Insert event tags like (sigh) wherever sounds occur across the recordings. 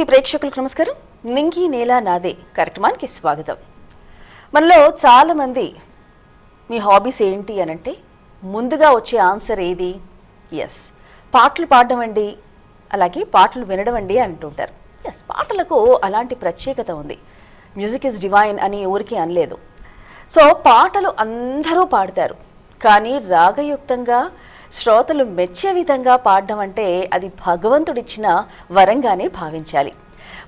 TV ప్రేక్షకులకు నమస్కారం. నింగి నేల నాదే కార్యక్రమానికి స్వాగతం. మనలో చాలా మంది మీ హాబీస్ ఏంటి అని అంటే ముందుగా వచ్చే ఆన్సర్ ఏది? ఎస్ పాటలు పాడడం అండి అలాగే పాటలు వినడం అండి అంటుంటారు. ఎస్ పాటలకు అలాంటి ప్రత్యేకత ఉంది. మ్యూజిక్ ఇస్ డివైన్ అని ఊరికి అనలేదు. సో పాటలు అందరూ పాడతారు. కానీ రాగయుక్తంగా శ్రోతలు మెచ్చే విధంగా పాడడం అంటే అది భగవంతుడిచ్చిన వరంగానే భావించాలి.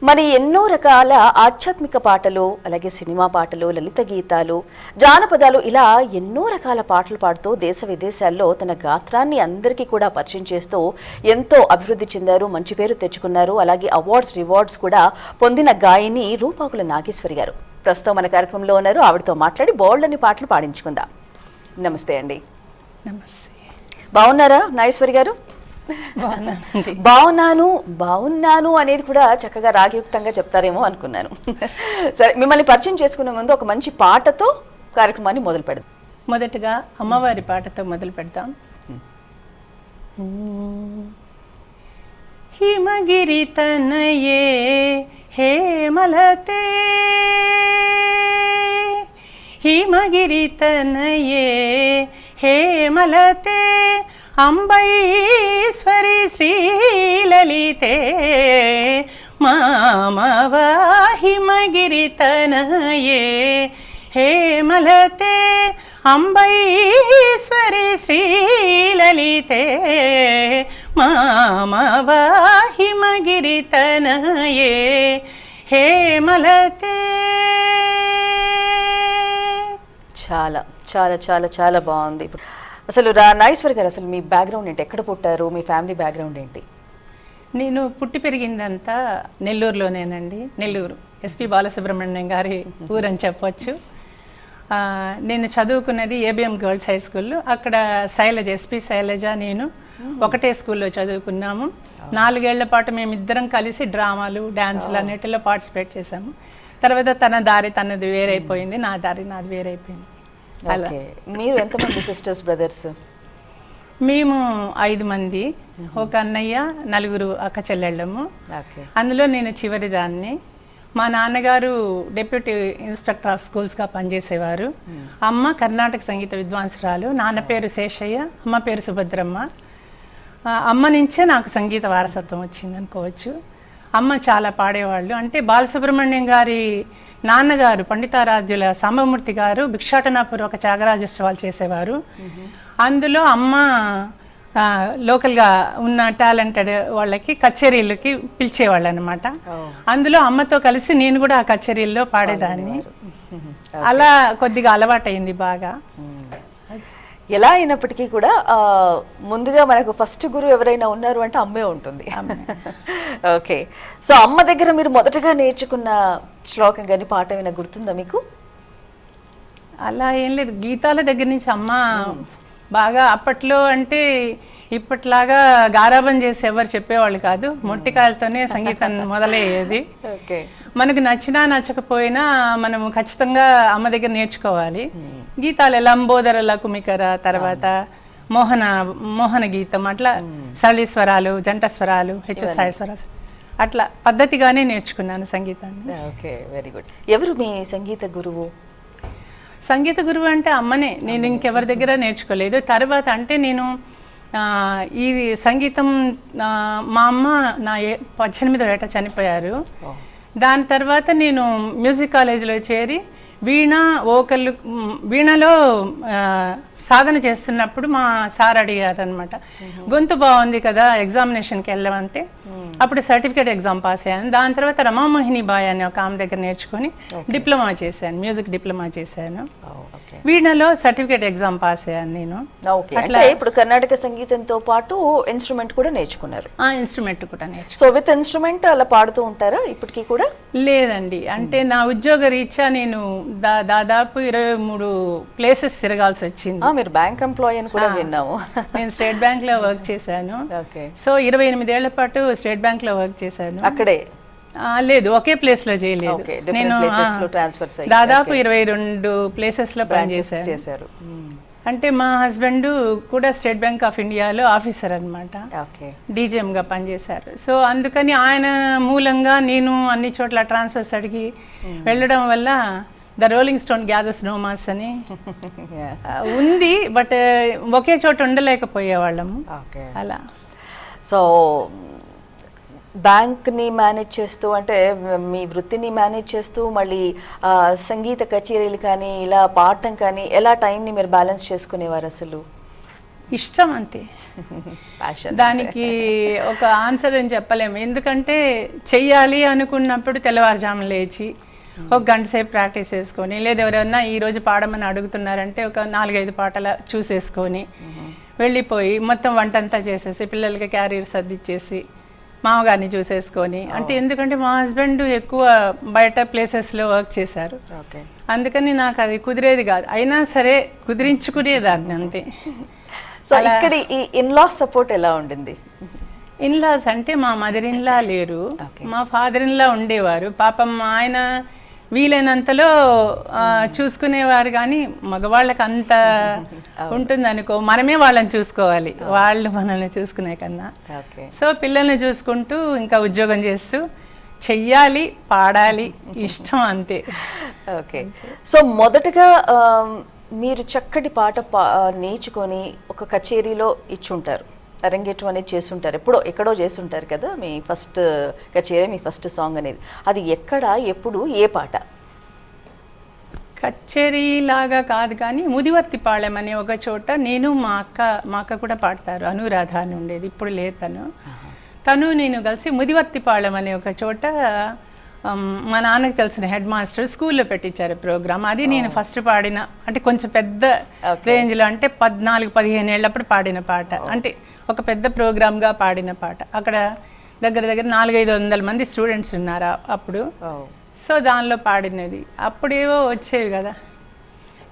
మరి ఎన్నో రకాల ఆధ్యాత్మిక పాటలు అలాగే సినిమా పాటలు లలిత గీతాలు జానపదాలు ఇలా ఎన్నో రకాల పాటలు పాడుతూ దేశ విదేశాల్లో తన గాత్రాన్ని అందరికీ కూడా పరిచయం చేస్తూ ఎంతో అభివృద్ధి చెందారు మంచి పేరు తెచ్చుకున్నారు. అలాగే అవార్డ్స్ రివార్డ్స్ కూడా పొందిన గాయని రూపాకుల నాగేశ్వరి గారు. ప్రస్తుతం మన కార్యక్రమంలో ఉన్నారు. ఆవిడతో మాట్లాడి బోల్డ్ పాటలు పాడించుకుందాం. నమస్తే అండి. నమస్తే. బాగున్నారా నాగేశ్వరి గారు? బాగున్నాను బాగున్నాను అనేది కూడా చక్కగా రాగయుక్తంగా చెప్తారేమో అనుకున్నాను. సరే మిమ్మల్ని పరిచయం చేసుకునే ముందు ఒక మంచి పాటతో కార్యక్రమాన్ని మొదలు పెడదాం. మొదటగా అమ్మవారి పాటతో మొదలు పెడతాం హిమగిరి తనయే హేమలతే. హిమగిరి తనయే హేమలతే అంబైశ్వరి శ్రీలలితే మామవాహిమగిరితనయే. హేమలతే అంబైశ్వరి శ్రీలలితే మామవాహిమగిరితనయే. హేమలతే. చాలా చాలా చాలా చాలా బాగుంది. అసలు రా నాగేశ్వరి గారు అసలు మీ బ్యాక్గ్రౌండ్ ఏంటి? ఎక్కడ పుట్టారు? మీ ఫ్యామిలీ బ్యాక్గ్రౌండ్ ఏంటి? నేను పుట్టి పెరిగిందంతా నెల్లూరులోనేనండి. నెల్లూరు. ఎస్పి బాలసుబ్రహ్మణ్యం గారి ఊరని చెప్పొచ్చు. నేను చదువుకున్నది ఏబిఎం గర్ల్స్ హై స్కూల్ అక్కడ శైలజ ఎస్పి శైలజ నేను ఒకటే స్కూల్లో చదువుకున్నాము. నాలుగేళ్ళ పాటు మేమిద్దరం కలిసి డ్రామాలు డ్యాన్సులు అన్నిటిలో పార్టిసిపేట్ చేశాము. తర్వాత తన దారి తనది వేరైపోయింది నా దారి నాది వేరైపోయింది. అలా. మీరు ఎంతమంది సిస్టర్స్ బ్రదర్స్ మేము ఐదు మంది ఒక అన్నయ్య నలుగురు అక్క చెల్లెళ్ళము. అందులో నేను చివరి దాన్ని. మా నాన్నగారు డెప్యూటీ ఇన్స్పెక్టర్ ఆఫ్ స్కూల్స్గా పనిచేసేవారు. అమ్మ కర్ణాటక సంగీత విద్వాంసురాలు. నాన్న పేరు శేషయ్య అమ్మ పేరు సుభద్రమ్మ. అమ్మ నుంచే నాకు సంగీత వారసత్వం వచ్చింది అనుకోవచ్చు అమ్మ చాలా పాడేవాళ్ళు. అంటే బాలసుబ్రహ్మణ్యం గారి నాన్నగారు పండితారాధ్యుల సాంబమూర్తి గారు భిక్షాటనాపూర్వక త్యాగరాజోత్సవాలు చేసేవారు. అందులో అమ్మ లోకల్గా ఉన్న టాలెంటెడ్ వాళ్ళకి కచేరీలకి పిలిచేవాళ్ళు అనమాట అందులో అమ్మతో కలిసి నేను కూడా ఆ కచేరీల్లో పాడేదాన్ని. అలా కొద్దిగా అలవాటైంది బాగా. ఎలా అయినప్పటికీ కూడా ముందుగా మనకు ఫస్ట్ గురువు ఎవరైనా ఉన్నారు అంటే అమ్మే ఉంటుంది. ఓకే సో (laughs) అమ్మ దగ్గర మీరు మొదటగా నేర్చుకున్న శ్లోకం కానీ పాట ఏమైనా గుర్తుందా మీకు? అలా ఏం లేదు. గీతాల దగ్గర నుంచి అమ్మ బాగా అప్పట్లో అంటే ఇప్పట్లాగా గారాబం చేసి ఎవరు చెప్పేవాళ్ళు కాదు. మొట్టికాయలతోనే సంగీతం (laughs) మొదలయ్యేది. ఓకే మనకు నచ్చినా నచ్చకపోయినా మనము ఖచ్చితంగా అమ్మ దగ్గర నేర్చుకోవాలి. గీతాలు లంబోదర లకుమికర తర్వాత మోహన మోహన గీతం అట్లా సరళి స్వరాలు జంట స్వరాలు హెచ్చు స్థాయి స్వరాలు. అట్లా పద్ధతిగానే నేర్చుకున్నాను సంగీతాన్ని. Okay very good. ఎవరు మీ సంగీత గురువు? సంగీత గురువు అంటే అమ్మనే. నేను ఇంకెవరి దగ్గర నేర్చుకోలేదు. తర్వాత అంటే నేను ఈ సంగీతం మా అమ్మ నా ఏ పద్దెనిమిదో ఏట చనిపోయారు. దాని తర్వాత నేను మ్యూజిక్ కాలేజీలో చేరి వీణ ఓకల్ వీణలో సాధన చేస్తున్నప్పుడు మా సార్ అడిగారు అనమాట గొంతు బాగుంది కదా ఎగ్జామినేషన్కి వెళ్ళమంటే? అప్పుడు సర్టిఫికేట్ ఎగ్జామ్ పాస్ అయ్యాను. దాని తర్వాత రమామోహిని బాయ్ అనే ఒక ఆమె దగ్గర నేర్చుకొని డిప్లొమా చేశాను మ్యూజిక్ డిప్లొమా చేశాను. వీణలో సర్టిఫికేట్ ఎగ్జామ్ పాస్ అయ్యాను నేను. ఓకే. అంటే ఇప్పుడు కర్ణాటక సంగీతంతో పాటు ఇన్స్ట్రుమెంట్ కూడా నేర్చుకున్నారు. ఆ ఇన్స్ట్రుమెంట్ కూడా నేర్చు సో విత్ ఇన్స్ట్రుమెంట్ అలా పాడుతూ ఉంటారా ఇప్పటికీ కూడా? లేదండి. అంటే నా ఉద్యోగ రీత్యా నేను దాదాపు ఇరవై మూడు ప్లేసెస్ తిరగాల్సి వచ్చింది. మీరు బ్యాంక్ ఎంప్లాయీ అని కూడా విన్నాము. నేను స్టేట్ బ్యాంక్లో వర్క్ చేశాను. (laughs) ఓకే సో ఇరవై ఎనిమిదేళ్ళ పాటు స్టేట్ బ్యాంక్లో వర్క్ చేశాను. అక్కడే. లేదు ఒకే ప్లేస్లో చేయలేదు. నేను దాదాపు ఇరవై రెండు ప్లేసెస్లో చేశారు. అంటే మా హస్బెండ్ కూడా స్టేట్ బ్యాంక్ ఆఫ్ ఇండియాలో ఆఫీసర్ అనమాట డీజీఎంగా పనిచేశారు సో అందుకని ఆయన మూలంగా నేను అన్ని చోట్ల ట్రాన్స్ఫర్స్ అడిగి వెళ్ళడం వల్ల the rolling stone gathers no moss అని (laughs) ఉంది బట్ ఒకే చోట ఉండలేకపోయేవాళ్ళము. అలా. సో బ్యాంక్ని మేనేజ్ చేస్తూ అంటే మీ వృత్తిని మేనేజ్ చేస్తూ మళ్ళీ సంగీత కచేరీలు కానీ ఇలా పాడటం కానీ ఎలా టైంని మీరు బ్యాలెన్స్ చేసుకునేవారు అసలు? ఇష్టం అంతే. (laughs) దానికి ఒక ఆన్సర్ అని చెప్పలేము. ఎందుకంటే చెయ్యాలి అనుకున్నప్పుడు తెల్లవారుజామున లేచి ఒక గంట సేపు ప్రాక్టీస్ చేసుకొని లేదా ఎవరైనా ఈ రోజు పాడమని అడుగుతున్నారంటే ఒక నాలుగైదు పాటల చూసేసుకొని వెళ్ళిపోయి మొత్తం వంట అంతా చేసేసి పిల్లలకి క్యారియర్ సర్దిచ్చేసి మామగారిని చూసేసుకొని. అంటే ఎందుకంటే మా హస్బెండ్ ఎక్కువ బయట ప్లేసెస్లో వర్క్ చేశారు. అందుకని నాకు అది కుదిరేది కాదు. అయినా సరే కుదిరించుకునేదాన్ని అంతే. (laughs) సో ఇక్కడ ఈ ఇన్లాస్ సపోర్ట్ ఎలా ఉండింది? ఇన్లాస్ అంటే మా మదర్ ఇన్లా లేరు. మా ఫాదర్ ఇన్లా ఉండేవారు. పాపం ఆయన వీలైనంతలో చూసుకునేవారు కానీ మగవాళ్ళకి అంత ఉంటుంది అనుకో మనమే వాళ్ళని చూసుకోవాలి. వాళ్ళు మనల్ని చూసుకునే కన్నా. సో పిల్లల్ని చూసుకుంటూ ఇంకా ఉద్యోగం చేస్తూ చెయ్యాలి పాడాలి ఇష్టం అంతే. ఓకే. సో మొదటగా మీరు చక్కటి పాట పా నేర్చుకొని ఒక కచేరీలో ఇచ్చుంటారు. అరంగేట్రం అనేది చేసుంటారు ఎప్పుడో ఎక్కడో చేసుంటారు కదా మీ ఫస్ట్ కచేరీ మీ ఫస్ట్ సాంగ్ అనేది. అది ఎక్కడ ఎప్పుడు ఏ పాట? కచేరీ లాగా కాదు కానీ ముదివర్తిపాళెం అనే ఒక చోట నేను మా అక్క మా అక్క కూడా పాడతారు. అనురాధ అని ఉండేది. ఇప్పుడు లేదు తను. తను నేను కలిసి ముదివర్తిపాళెం అనే ఒక చోట మా నాన్నకి తెలిసిన హెడ్ మాస్టర్ స్కూల్లో పెట్టించారు ప్రోగ్రామ్. అది నేను ఫస్ట్ పాడిన. అంటే కొంచెం పెద్ద. రేంజ్లో అంటే పద్నాలుగు పదిహేను ఏళ్ళప్పుడు పాడిన పాట. అంటే ఒక పెద్ద ప్రోగ్రామ్గా పాడిన పాట. అక్కడ దగ్గర దగ్గర నాలుగైదు వందల మంది స్టూడెంట్స్ ఉన్నారు అప్పుడు. సో దానిలో పాడినది. అప్పుడేవో వచ్చేవి కదా.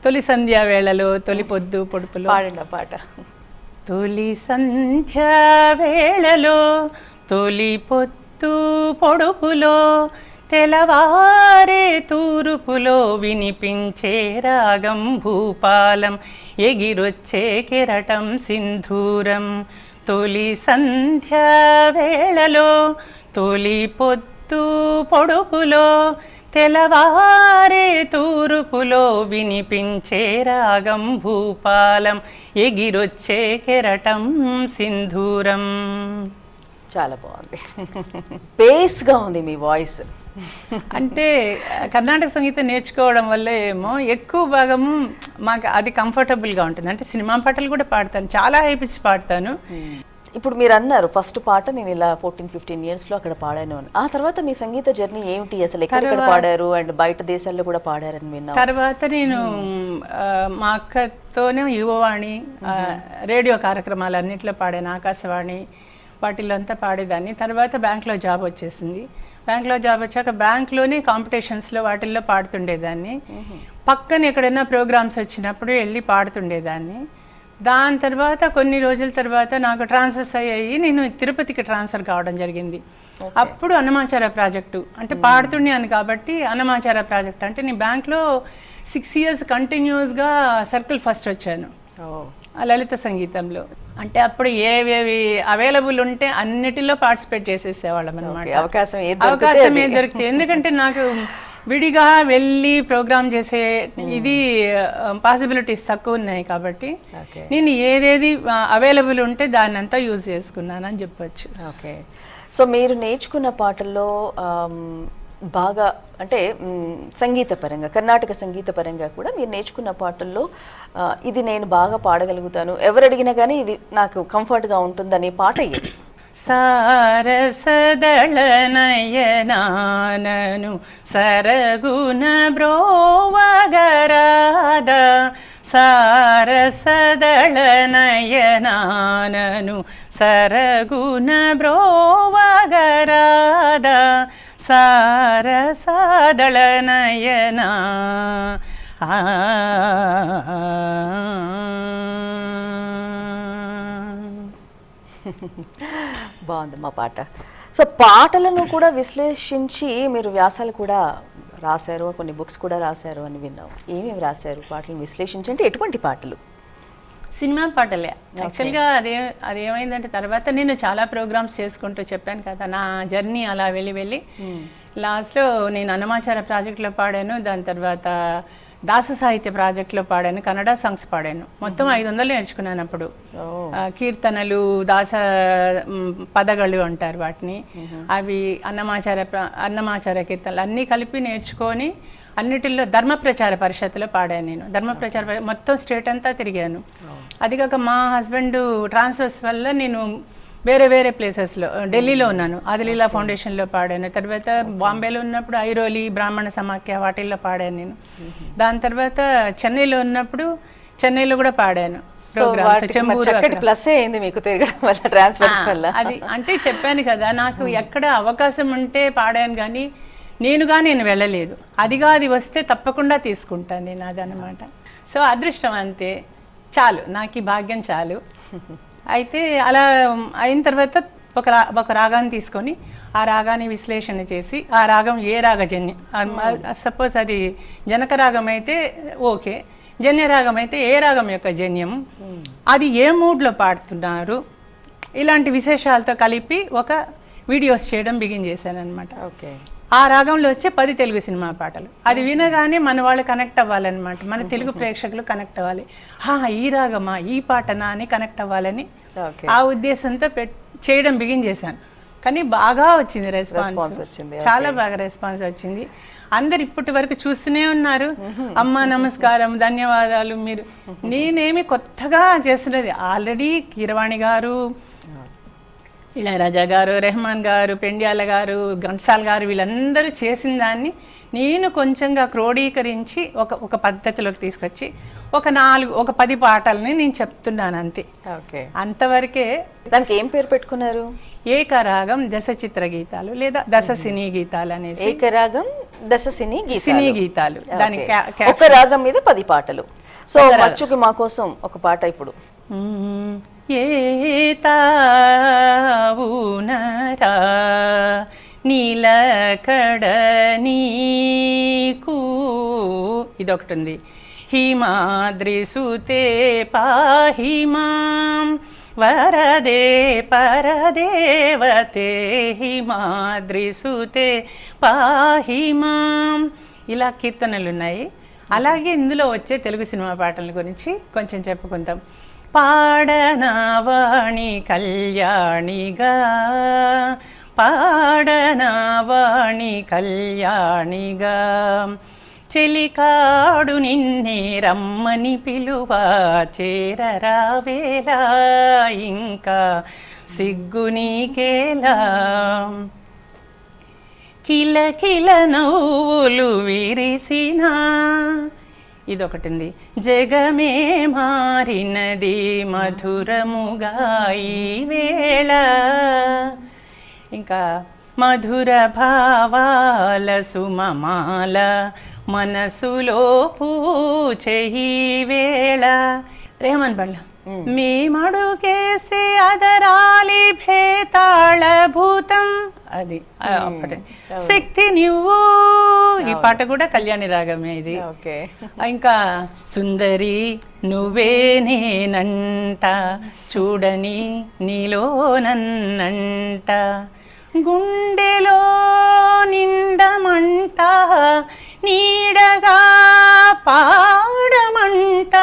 తొలి సంధ్యా వేళలో తొలి పొద్దు పొడుపులో. పాడిన పాట. తొలి సంధ్యా వేళలో తొలి పొత్తు పొడుపులో తెలవారే తూరుపులో వినిపించే రాగం భూపాలం ఎగిరొచ్చే కెరటం సింధూరం. తొలి సంధ్య వేళలో తొలి పొత్తు పొడుపులో తెలవారే తూరుపులో వినిపించే రాగం భూపాలం ఎగిరొచ్చే కెరటం సింధూరం. చాలా బాగుంది. బేస్గా ఉంది మీ వాయిస్ అంటే కర్ణాటక సంగీతం నేర్చుకోవడం వల్ల ఏమో ఎక్కువ భాగము మాకు అది కంఫర్టబుల్గా ఉంటుంది. అంటే సినిమా పాటలు కూడా పాడతాను. చాలా హై పిచ్ పాడతాను. ఇప్పుడు మీరు అన్నారు ఫస్ట్ పాట నేను ఇలా ఫోర్టీన్ ఫిఫ్టీన్ ఇయర్స్లో అక్కడ పాడాను అని. ఆ తర్వాత మీ సంగీత జర్నీ ఏమిటి? అసలు ఎక్కడెక్కడ పాడారు? అండ్ బయట దేశాల్లో కూడా పాడారని విన్నాం. తర్వాత నేను మా అక్కతోనే యువవాణి రేడియో కార్యక్రమాలు అన్నిట్లో పాడాను. ఆకాశవాణి వాటిల్లో అంతా పాడేదాన్ని. తర్వాత బ్యాంక్లో జాబ్ వచ్చేసింది. బ్యాంక్లో జాబ్ వచ్చాక బ్యాంక్లోనే కాంపిటీషన్స్లో వాటిల్లో పాడుతుండేదాన్ని. పక్కన ఎక్కడైనా ప్రోగ్రామ్స్ వచ్చినప్పుడు వెళ్ళి పాడుతుండేదాన్ని. దాని తర్వాత కొన్ని రోజుల తర్వాత నాకు ట్రాన్స్ఫర్స్ అయ్యాయి. నేను తిరుపతికి ట్రాన్స్ఫర్ కావడం జరిగింది. అప్పుడు అన్నమాచార ప్రాజెక్టు. అంటే పాడుతున్నాను కాబట్టి అన్నమాచార ప్రాజెక్ట్. అంటే నేను బ్యాంక్లో సిక్స్ ఇయర్స్ కంటిన్యూస్గా సర్కిల్ ఫస్ట్ వచ్చాను. లలిత సంగీతంలో. అంటే అప్పుడు ఏవేవి అవైలబుల్ ఉంటే అన్నిటిలో పార్టిసిపేట్ చేసేసేవాళ్ళం అనమాట అవకాశం అవకాశం. ఏది దొరికితే ఎందుకంటే నాకు విడిగా వెళ్ళి ప్రోగ్రామ్ చేసే ఇది పాసిబిలిటీస్ తక్కువ ఉన్నాయి కాబట్టి. నేను ఏదేది అవైలబుల్ ఉంటే దాన్ని అంతా యూజ్ చేసుకున్నాను అని చెప్పొచ్చు. ఓకే. సో మీరు నేర్చుకున్న పాటల్లో ఆమ్, బాగా అంటే సంగీత పరంగా కర్ణాటక సంగీత పరంగా కూడా మీరు నేర్చుకున్న పాటల్లో ఇది నేను బాగా పాడగలుగుతాను. ఎవరు అడిగినా కానీ ఇది నాకు కంఫర్ట్గా ఉంటుందనే పాట ఇది. సారసదళనయనానను సరగుణ బ్రోవగరాద. సారసదళనయనానను సరగుణ బ్రోవగరాద. సారసదళనయనా ఆ బాగుంది మా పాట సో పాటలను కూడా విశ్లేషించి మీరు వ్యాసాలు కూడా రాశారు కొన్ని బుక్స్ కూడా రాశారు అని విన్నాం ఏమేమి రాశారు పాటలను విశ్లేషించి అంటే ఎటువంటి పాటలు సినిమా పాటలే. యాక్చువల్గా అదే అది ఏమైందంటే తర్వాత నేను చాలా ప్రోగ్రామ్స్ చేసుకుంటూ చెప్పాను కదా నా జర్నీ అలా వెళ్ళి వెళ్ళి లాస్ట్లో నేను అన్నమాచార ప్రాజెక్ట్లో పాడాను దాని తర్వాత దాస సాహిత్య ప్రాజెక్ట్లో పాడాను కన్నడ సాంగ్స్ పాడాను. మొత్తం ఐదు వందలు నేర్చుకున్నాను అప్పుడు. కీర్తనలు దాస పదగళ్ళు అంటారు వాటిని. అవి అన్నమాచార అన్నమాచార కీర్తనలు అన్నీ కలిపి నేర్చుకొని అన్నిటిల్లో ధర్మ ప్రచార పరిషత్తులో పాడాను నేను. ధర్మ ప్రచార పరి- మొత్తం స్టేట్ అంతా తిరిగాను. అది కాక మా హస్బెండ్ ట్రాన్స్ఫర్స్ వల్ల నేను వేరే వేరే ప్లేసెస్లో ఢిల్లీలో ఉన్నాను. ఆదిలీలా ఫౌండేషన్లో పాడాను. తర్వాత బాంబేలో ఉన్నప్పుడు ఐరోలి బ్రాహ్మణ సమాఖ్య వాటిల్లో పాడాను నేను. దాని తర్వాత చెన్నైలో ఉన్నప్పుడు చెన్నైలో కూడా పాడాను. ప్లస్ అయింది మీకు తిరగడం వల్ల ట్రాన్స్ఫర్స్ వల్ల? అది అంటే చెప్పాను కదా నాకు ఎక్కడ అవకాశం ఉంటే పాడాను కానీ నేనుగా నేను వెళ్ళలేదు. అదిగా అది వస్తే తప్పకుండా తీసుకుంటాను నేను అదనమాట సో అదృష్టం అంతే. చాలు నాకు ఈ భాగ్యం చాలు. అయితే అలా అయిన తర్వాత ఒక రా ఒక రాగాన్ని తీసుకొని ఆ రాగాన్ని విశ్లేషణ చేసి ఆ రాగం ఏ రాగజన్య? సపోజ్ అది జనక రాగం అయితే ఓకే. జన్య రాగం అయితే ఏ రాగం యొక్క జన్యం? అది ఏ మూడ్లో పాడుతున్నారు? ఇలాంటి విశేషాలతో కలిపి ఒక వీడియోస్ చేయడం బిగిన్ చేశాను అనమాట ఓకే. ఆ రాగంలో వచ్చే పది తెలుగు సినిమా పాటలు. అది వినగానే మన వాళ్ళు కనెక్ట్ అవ్వాలన్నమాట. మన తెలుగు ప్రేక్షకులు కనెక్ట్ అవ్వాలి. హా ఈ రాగమా ఈ పాటనా అని కనెక్ట్ అవ్వాలని ఆ ఉద్దేశంతో పెట్ చేయడం బిగిన్ చేశాను. కానీ బాగా వచ్చింది రెస్పాన్స్ వచ్చింది, చాలా బాగా రెస్పాన్స్ వచ్చింది. అందరు ఇప్పటి వరకు చూస్తూనే ఉన్నారు. అమ్మ నమస్కారం ధన్యవాదాలు. మీరు నేనేమి కొత్తగా చేస్తున్నది. ఆల్రెడీ కీరవాణి గారు ఇళయరాజా గారు రెహమాన్ గారు పెండ్యాల గారు ఘంటసాల్ గారు వీళ్ళందరూ చేసిన దాన్ని నేను కొంచెంగా క్రోడీకరించి ఒక ఒక పద్ధతిలోకి తీసుకొచ్చి ఒక నాలుగు ఒక పది పాటల్ని నేను చెప్తున్నాను అంతే. ఓకే. అంతవరకే దానికి ఏం పేరు పెట్టుకున్నారు? ఏకరాగం దశ చిత్ర గీతాలు లేదా దశ సినీ గీతాలు అనేసి. ఏకరాగం దశ సినీ గీతాలు సినీ గీతాలు. దాని ఒక రాగం మీద పది పాటలు. సో మచ్చుకి మా కోసం ఒక పాట ఇప్పుడు. మ్మ్. నీలకడ నీకు ఇదొకటి ఉంది హిమాద్రిసుతే పాహిమాం. వరదే పరదేవతే హిమాద్రిసుతే పాహిమాం. ఇలా కీర్తనలు ఉన్నాయి అలాగే ఇందులో వచ్చే తెలుగు సినిమా పాటల గురించి కొంచెం చెప్పుకుందాం. పాడనావాణి కళ్యాణిగా పాడనావాణి కళ్యాణిగా చెలికాడు నిన్నే రమ్మని పిలువ చేరరావేలా ఇంకా సిగ్గు నీకేలా కిల కిల నవ్వులు విరిసినా ఇదొకటి జగమే మారినది మధురముగా వేళ. ఇంకా మధుర భావాల సుమమాల మనసులో పూచెయి వేళ. రేమన్ బళ్ళ. మీ మడుకేసే అదరాలి భేతాళ భూతం అది అప్పటి. శక్తి నువ్వు. ఈ పాట కూడా కళ్యాణి రాగమే ఇది. ఓకే. ఇంకా సుందరి నువ్వే నేనంట చూడని నీలో నన్నంట. గుండెలో నిండమంట నీడగా పాడమంట.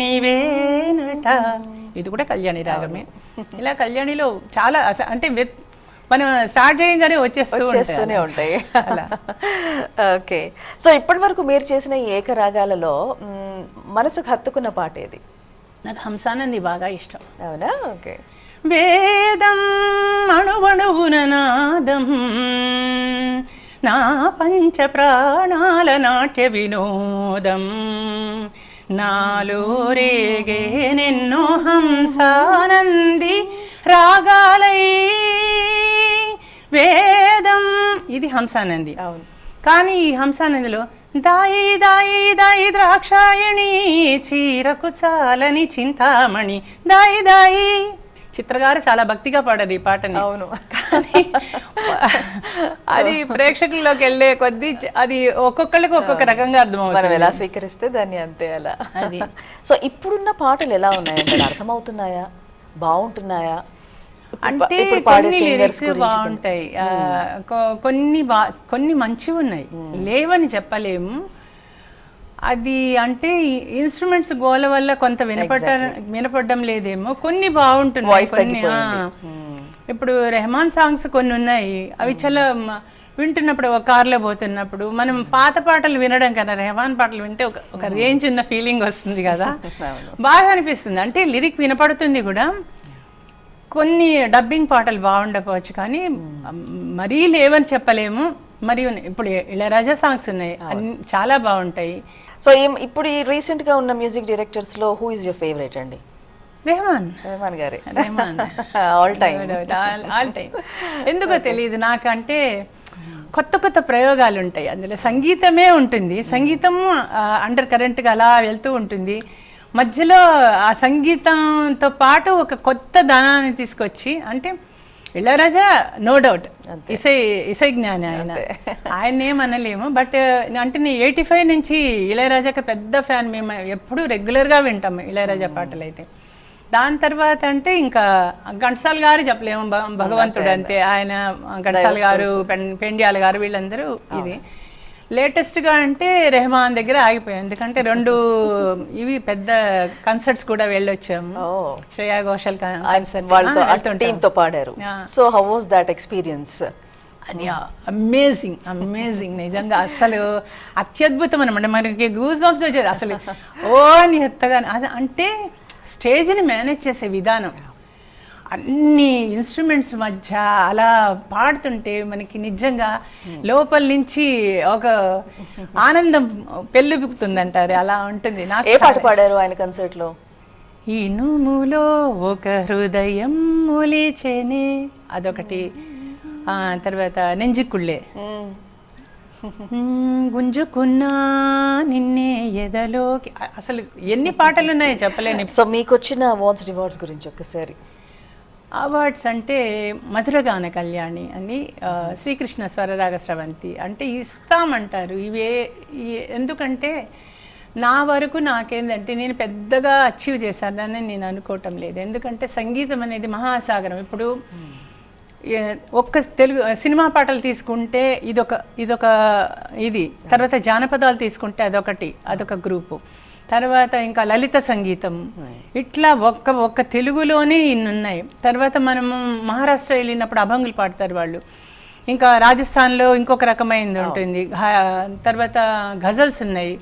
నీవేనట. ఇది కూడా కళ్యాణి రాగమే. ఇలా కళ్యాణిలో చాలా అంటే మనం స్టార్ట్ చేయగానే వచ్చేస్తూ చేస్తూనే ఉంటాయి. ఓకే. సో ఇప్పటి వరకు మీరు చేసిన ఏకరాగాలలో మనసుకు హత్తుకున్న పాట ఏది? నాకు హంసానంది బాగా ఇష్టం. అవునా? ఓకే. వేదం అణువణువున నాదం నా పంచ ప్రాణాల నాట్య వినోదం. నాలో రేగేనెన్నో హంసానంది రాగాలై. వేదం. ఇది హంసానంది. అవును. కానీ ఈ హంసానదిలో దాయి దాయి దాయి ద్రాక్షాయణి చీరకు చాలని చింతామణి. దాయి దాయి. చిత్రగారు చాలా భక్తిగా పాడారు ఈ పాటని. అవును. కానీ అది ప్రేక్షకుల్లోకి వెళ్ళే కొద్దీ అది ఒక్కొక్కళ్ళకి ఒక్కొక్క రకంగా మనం అర్థమవుతుంది ఎలా స్వీకరిస్తే దాన్ని అంతే అలా. అది. సో ఇప్పుడున్న పాటలు ఎలా ఉన్నాయంటే అర్థమవుతున్నాయా? బాగుంటున్నాయా? అంటే కొన్ని లిరిక్స్ బాగుంటాయి. కొన్ని బా కొన్ని మంచివి ఉన్నాయి లేవని చెప్పలేము. అది అంటే ఇన్స్ట్రుమెంట్స్ గోల వల్ల కొంత వినపడ వినపడడం లేదేమో. కొన్ని బాగుంటున్నాయి కొన్ని. తగ్గిపోయింది. ఇప్పుడు రెహమాన్ సాంగ్స్ కొన్ని ఉన్నాయి. అవి చాలా మ- వింటున్నప్పుడు ఒక కార్లో పోతున్నప్పుడు మనం పాత పాటలు వినడం కన్నా రెహమాన్ పాటలు వింటే ఒక ఒక రేంజ్ ఉన్న ఫీలింగ్ వస్తుంది కదా. (laughs) బాగా అనిపిస్తుంది. అంటే లిరిక్ వినపడుతుంది కూడా. కొన్ని డబ్బింగ్ పాటలు బాగుండకపోవచ్చు కానీ మరీ లేవని చెప్పలేము. మరి ఉన్నాయి. ఇప్పుడు ఇళయరాజా సాంగ్స్ ఉన్నాయి. అన్ని చాలా బాగుంటాయి. సో ఇప్పుడు ఈ రీసెంట్గా ఉన్న మ్యూజిక్ డైరెక్టర్స్లో హూ ఇస్ యువర్ ఫేవరెట్ అండి? రెహమాన్. రెహమాన్ గారే. Rahman. All time all time ఎందుకో తెలియదు నాకంటే కొత్త కొత్త ప్రయోగాలు ఉంటాయి. అందులో సంగీతమే ఉంటుంది. సంగీతము అండర్ కరెంట్గా అలా వెళ్తూ ఉంటుంది. మధ్యలో ఆ సంగీతంతో పాటు ఒక కొత్త దానాన్ని తీసుకొచ్చి అంటే ఇళయరాజా నో డౌట్ ఇసై ఇసై జ్ఞాని ఆయన. ఆయన ఏమనలేము బట్ అంటే నేను ఎయిటీ ఫైవ్ నుంచి ఇళయరాజాకి పెద్ద ఫ్యాన్ మేము ఎప్పుడూ రెగ్యులర్గా వింటాము ఇళయరాజా పాటలు అయితే దాని తర్వాత అంటే ఇంకా ఘంటసాల గారు చెప్పలేము భగవంతుడు అంతే. ఆయన ఘంటసాల గారు పెండ్యాల గారు వీళ్ళందరూ ఇది. లేటెస్ట్గా అంటే రెహమాన్ దగ్గర ఆగిపోయాం. ఎందుకంటే రెండు (laughs) ఇవి పెద్ద కన్సర్ట్స్ కూడా వెళ్ళొచ్చాము. ఓ. శ్రేయా ఘోషల్ కన్సర్ట్ పాడారు. So how was that experience అది అమేజింగ్ అమేజింగ్ నిజంగా అసలు అత్యద్భుతం అనమాట మనకి గూస్ బంప్స్ వచ్చేది. అసలు ఓ అని ఎత్తగా అది అంటే స్టేజ్ని మేనేజ్ చేసే విధానం. అన్ని ఇన్స్ట్రుమెంట్స్ మధ్య అలా పాడుతుంటే మనకి నిజంగా లోపల నుంచి ఒక ఆనందం పెళ్ళుబుకుతుంది అలా ఉంటుంది. నాకు ఏ పాట పాడారు ఆయన కన్సర్ట్లో? ఇనుములో ఒక హృదయం మొలిచెనే అదొకటి. ఆ తర్వాత నెంజికుళ్ళే మ్మ్, గుంజుకున్నా నిన్నే ఎదలోకి. అసలు ఎన్ని పాటలు ఉన్నాయో చెప్పలేని. సో మీకు వచ్చిన అవార్డ్స్ రివార్డ్స్ గురించి ఒక్కసారి. అవార్డ్స్ అంటే మధురగాన కళ్యాణి అని శ్రీకృష్ణ స్వరరాగ స్రవంతి అంటే ఇస్తామంటారు. ఇవే ఎందుకంటే నా వరకు నాకేందంటే నేను పెద్దగా అచీవ్ చేశానని నేను అనుకోవటం లేదు. ఎందుకంటే సంగీతం అనేది మహాసాగరం. ఇప్పుడు ఒక్క తెలుగు సినిమా పాటలు తీసుకుంటే ఇదొక ఇదొక ఇది. తర్వాత జానపదాలు తీసుకుంటే అదొకటి అదొక గ్రూపు. తర్వాత ఇంకా లలిత సంగీతం. ఇట్లా ఒక్క ఒక్క తెలుగులోనే ఇన్ని ఉన్నాయి తర్వాత మనము మహారాష్ట్ర వెళ్ళినప్పుడు అభంగులు పాడతారు వాళ్ళు. ఇంకా రాజస్థాన్లో ఇంకొక రకమైనది ఉంటుంది. తర్వాత గజల్స్ ఉన్నాయి.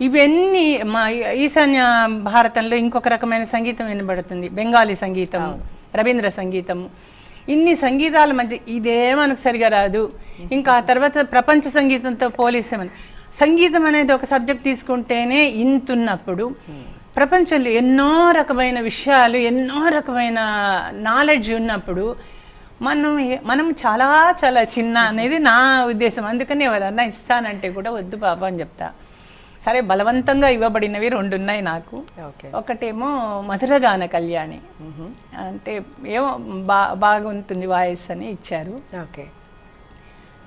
ఇవన్నీ మా ఈశాన్య భారతంలో ఇంకొక రకమైన సంగీతం వినబడుతుంది. బెంగాలీ సంగీతం రవీంద్ర సంగీతం. ఇన్ని సంగీతాల మధ్య ఇదే మనకు సరిగా రాదు. (laughs) ఇంకా తర్వాత ప్రపంచ సంగీతంతో పోలీసామని సంగీతం అనేది ఒక సబ్జెక్ట్ తీసుకుంటేనే ఇంతున్నప్పుడు ప్రపంచంలో ఎన్నో రకమైన విషయాలు ఎన్నో రకమైన నాలెడ్జ్ ఉన్నప్పుడు మనం మనం చాలా చాలా చిన్న అనేది నా ఉద్దేశం. అందుకని ఎవరన్నా ఇస్తానంటే కూడా వద్దు బాబా అని చెప్తా. సరే బలవంతంగా ఇవ్వబడినవి రెండు ఉన్నాయి నాకు. ఓకే. ఒకటేమో మధురగాన కళ్యాణి. అంటే ఏమో బా బాగుంటుంది వాయిస్ అని ఇచ్చారు. ఓకే.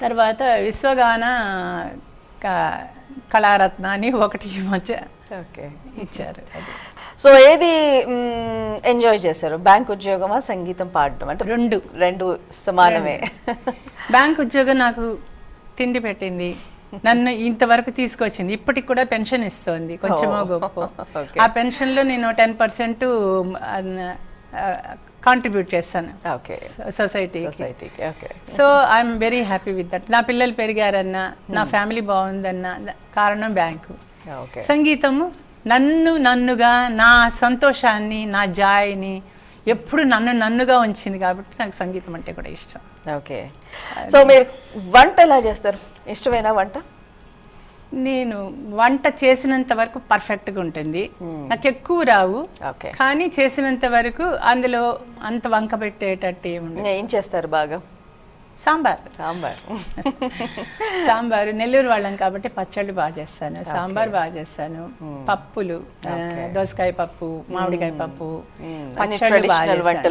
తర్వాత విశ్వగాన కళారత్న అని ఒకటి మధ్య ఓకే. ఇచ్చారు. సో ఏది ఎంజాయ్ చేశారు? బ్యాంక్ ఉద్యోగమా సంగీతం పాడడం అంటే రెండు. రెండు సమానమే. బ్యాంక్ ఉద్యోగం నాకు తిండి పెట్టింది. నన్ను ఇంతవరకు తీసుకొచ్చింది. ఇప్పటికి కూడా పెన్షన్ ఇస్తోంది. కొంచెమో గొప్ప. ఆ పెన్షన్లో నేను టెన్ పర్సెంట్ కాంట్రిబ్యూట్ చేస్తాను. సొసైటీ సొసైటీకి so I'm very happy with that నా పిల్లలు పెరిగారన్నా నా ఫ్యామిలీ బాగుందన్నా ద- కారణం బ్యాంకు సంగీతము నన్ను నన్నుగా నా సంతోషాన్ని నా జాయిని ఎప్పుడు నన్ను నన్నుగా ఉంచింది కాబట్టి నాకు సంగీతం అంటే కూడా ఇష్టం. ఓకే సో మీరు వంట ఎలా చేస్తారు? ఇష్టమైన వంట? నేను వంట చేసినంత వరకు పర్ఫెక్ట్గా ఉంటుంది. నాకు ఎక్కువ రావు. కానీ చేసినంత వరకు అందులో అంత వంక పెట్టేటట్టు ఏముండదు ఏం చేస్తారు బాగా? సాంబార్. సాంబార్. (laughs) సాంబారు. నెల్లూరు వాళ్ళం కాబట్టి పచ్చళ్ళు బాగా చేస్తాను. సాంబార్ బాగా చేస్తాను. పప్పులు ఆ, దోసకాయ పప్పు మామిడికాయ పప్పు అన్నీ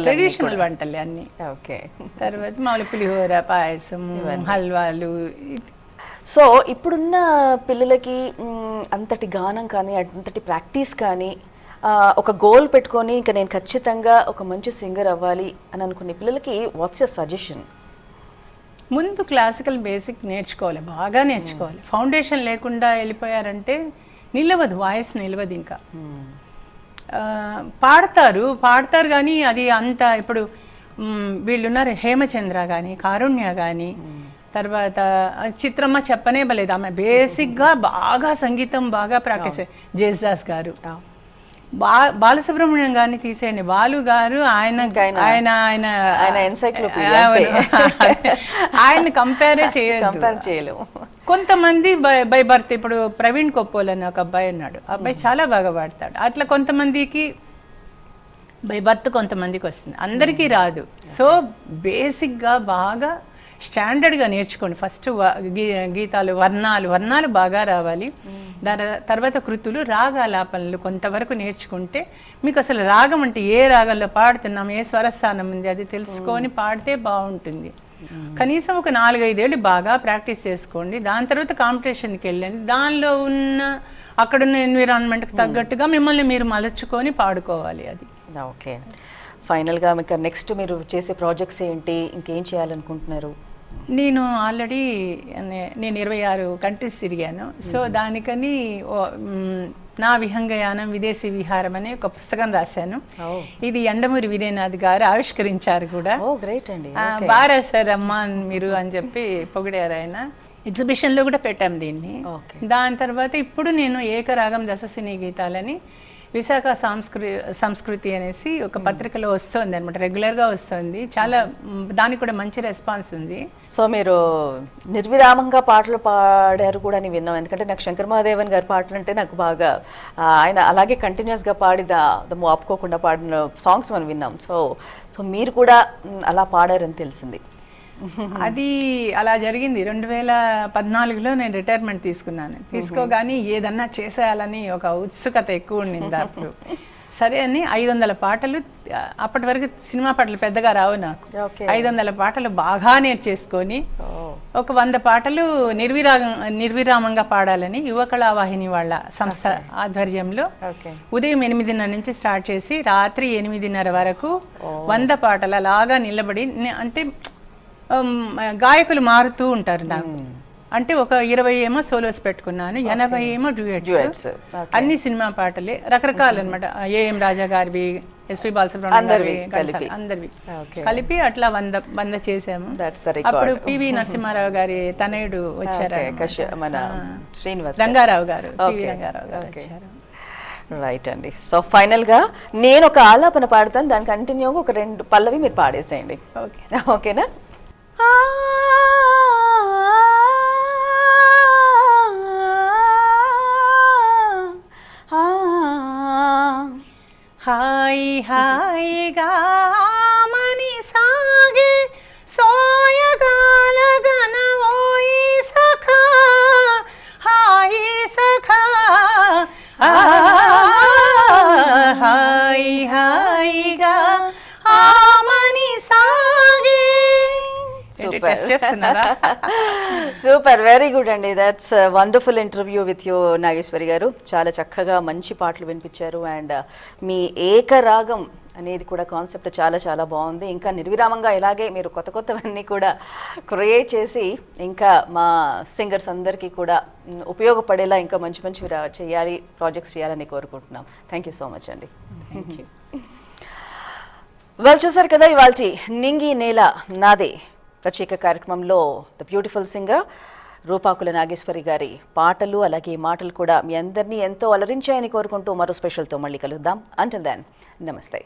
ట్రెడిషనల్ వంటలు అన్ని. తర్వాత మామూలు పులిహోర పాయసం హల్వాలు సో ఇప్పుడున్న పిల్లలకి అంతటి గానం కానీ అంతటి ప్రాక్టీస్ కానీ ఒక గోల్ పెట్టుకొని ఇంకా నేను ఖచ్చితంగా ఒక మంచి సింగర్ అవ్వాలి అని అనుకునే పిల్లలకి వాట్స్ యర్ సజెషన్ ముందు క్లాసికల్ బేసిక్ నేర్చుకోవాలి బాగా నేర్చుకోవాలి. ఫౌండేషన్ లేకుండా వెళ్ళిపోయారంటే నిలవదు వాయిస్ నిలవదు ఇంకా. పాడతారు పాడతారు కానీ అది అంత ఇప్పుడు వీళ్ళున్నారు హేమచంద్ర కానీ కారుణ్య కానీ తర్వాత చిత్రమ్మ చెప్పనే బలేదు ఆమె బేసిక్గా బాగా సంగీతం బాగా ప్రాక్టీస్ జేస్దాస్ గారు. బా బాలసుబ్రహ్మణ్యం గారిని తీసేయండి. బాలు గారు ఆయన ఆయన- ఆయన ఆయన ఆయన కంపేరే (laughs) చేయలేము. కొంతమంది బై బై బర్త్ ఇప్పుడు ప్రవీణ్ కొప్పోల్ అని ఒక అబ్బాయి ఉన్నాడు. అబ్బాయి చాలా బాగా పాడతాడు. అట్లా కొంతమందికి బై బర్త్ కొంతమందికి వస్తుంది. అందరికీ రాదు. సో బేసిక్గా బాగా స్టాండర్డ్గా నేర్చుకోండి. ఫస్ట్ గీతాలు వర్ణాలు వర్ణాలు బాగా రావాలి. దాని తర్వాత కృతులు రాగాలాపనలు కొంతవరకు నేర్చుకుంటే మీకు అసలు రాగం అంటే ఏ రాగంలో పాడుతున్నాం ఏ స్వరస్థానం ఉంది అది తెలుసుకొని పాడితే బాగుంటుంది. కనీసం ఒక నాలుగైదేళ్ళు బాగా ప్రాక్టీస్ చేసుకోండి. దాని తర్వాత కాంపిటీషన్కి వెళ్ళండి. దానిలో ఉన్న అక్కడున్న ఎన్విరాన్మెంట్కి తగ్గట్టుగా మిమ్మల్ని మీరు మలచుకొని పాడుకోవాలి అది. ఓకే. ఫైనల్గా మీకు నెక్స్ట్ మీరు చేసే ప్రాజెక్ట్స్ ఏంటి? ఇంకేం చేయాలనుకుంటున్నారు? నేను ఆల్రెడీ నేను ఇరవై ఆరు కంట్రీస్ తిరిగాను. సో దానికని నా విహంగయానం విదేశీ విహారం అనే ఒక పుస్తకం రాశాను. ఇది ఎండమూరి వినయనాథ్ గారు ఆవిష్కరించారు కూడా. గ్రేట్ అండి. బాగా అమ్మా మీరు అని చెప్పి పొగిడారు ఆయన. ఎగ్జిబిషన్లో కూడా పెట్టాం దీన్ని. దాని తర్వాత ఇప్పుడు నేను ఏకరాగం దశసిని గీతాలని విశాఖ సంస్కృ సంస్కృతి అనేసి ఒక పత్రికలో వస్తుంది అనమాట రెగ్యులర్గా వస్తుంది. చాలా దానికి కూడా మంచి రెస్పాన్స్ ఉంది. సో మీరు నిర్విరామంగా పాటలు పాడారు కూడా అని విన్నాం. ఎందుకంటే నాకు శంకర్ మహాదేవన్ గారి పాటలు అంటే నాకు బాగా ఆయన అలాగే కంటిన్యూస్గా పాడి దమ్ము ఆపుకోకుండా పాడిన సాంగ్స్ మనం విన్నాం. సో సో మీరు కూడా అలా పాడారని తెలిసింది. అది అలా జరిగింది. రెండు వేల పద్నాలుగులో నేను రిటైర్మెంట్ తీసుకున్నాను. తీసుకోగాని ఏదన్నా చేసేయాలని ఒక ఉత్సుకత ఎక్కువ ఉండింది అప్పుడు. సరే అని ఐదు వందల పాటలు అప్పటి వరకు సినిమా పాటలు పెద్దగా రావు నాకు. ఐదు వందల పాటలు బాగా నేర్చేసుకొని ఒక వంద పాటలు నిర్విరాగం నిర్విరామంగా పాడాలని యువ కళావాహిని వాళ్ళ సంస్థ ఆధ్వర్యంలో ఉదయం ఎనిమిదిన్నర నుంచి స్టార్ట్ చేసి రాత్రి ఎనిమిదిన్నర వరకు వంద పాటలు అలాగా నిలబడి అంటే గాయకులు మారుతూ ఉంటారు నాకు. అంటే ఒక ఇరవై ఏమో సోలోస్ పెట్టుకున్నాను ఎనభై ఏమో డ్యూయట్స్. అన్ని సినిమా పాటలే రకరకాలు అనమాట ఏఎం రాజా గారివి ఎస్పి బాలసుబ్రహ్మణ్యం అందరివి గారివి కలిపి. అందరివి. అట్లా వంద వంద చేసాము అప్పుడు పివి నరసింహారావు గారి తనయుడు వచ్చారు మన శ్రీనివాస్ రంగారావు గారు రంగారావు. వచ్చారు. రైట్ అండి. సో ఫైనల్గా నేను ఒక ఆలాపన పాడతాను. దాని కంటిన్యూగా ఒక రెండు పల్లవి మీరు పాడేసేయండి. ఓకే ఓకేనా (laughs) హాయి హాయిగా మని సాగే సోయగాల చేస్తున్నారా? సూపర్ వెరీ గుడ్ అండి. That's wonderful interview with you Nageswari గారు. చాలా చక్కగా మంచి పాటలు వినిపించారు. అండ్ మీ ఏకరాగం అనేది కూడా కాన్సెప్ట్ చాలా చాలా బాగుంది. ఇంకా నిర్విరామంగా ఇలాగే మీరు కొత్త కొత్తవన్నీ కూడా క్రియేట్ చేసి ఇంకా మా సింగర్స్ అందరికీ కూడా ఉపయోగపడేలా ఇంకా మంచి మంచి చేయాలి ప్రాజెక్ట్స్ చేయాలని కోరుకుంటున్నాం. థ్యాంక్ యూ సో మచ్ అండి. థ్యాంక్ యూ వెల్ చూసారు కదా ఇవాళ నింగి నేల నాదే. ప్రత్యేక కార్యక్రమంలో the beautiful singer Rupakula Nageswari గారి పాటలు అలాగే మాటలు కూడా మీ అందరినీ ఎంతో అలరించాయని కోరుకుంటూ మరో స్పెషల్తో మళ్ళీ కలుద్దాం. అంటిల్ దాన్ నమస్తే.